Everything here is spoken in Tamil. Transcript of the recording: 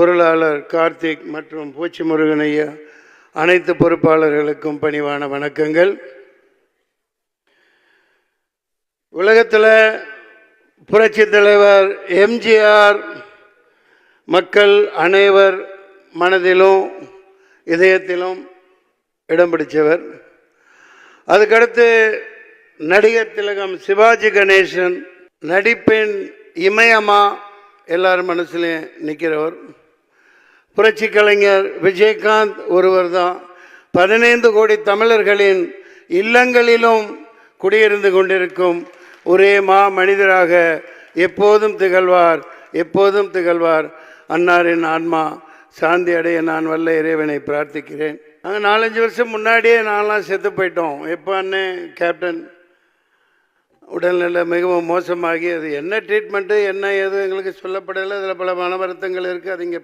பொருளாளர் கார்த்திக் மற்றும் பூச்சி முருகன் ஐயா அனைத்து பொறுப்பாளர்களுக்கும் பணிவான வணக்கங்கள். உலகத்தில் புரட்சி தலைவர் எம்ஜிஆர் மக்கள் அனைவர் மனதிலும் இதயத்திலும் இடம் பிடித்தவர் அதுக்கடுத்து நடிகர் திலகம் சிவாஜி கணேசன் நடிப்பின் இமயமா எல்லார் மனசுலையும் நிற்கிறவர் புரட்சி கலைஞர் விஜயகாந்த் ஒருவர் தான் பதினைந்து கோடி தமிழர்களின் இல்லங்களிலும் குடியிருந்து கொண்டிருக்கும் ஒரே மா மனிதராக எப்போதும் திகழ்வார் எப்போதும் திகழ்வார். அன்னாரின் ஆன்மா சாந்தி அடைய நான் வல்ல இறைவனை பிரார்த்திக்கிறேன். நாங்கள் நாலஞ்சு வருஷம் முன்னாடியே நான்லாம் செத்து போயிட்டோம். எப்போ அண்ணன் கேப்டன்? உடல்நிலை மிகவும் மோசமாகி அது என்ன ட்ரீட்மெண்ட்டு என்ன ஏது எங்களுக்கு சொல்லப்படலை. அதில் பல மன வருத்தங்கள் இருக்குது அது இங்கே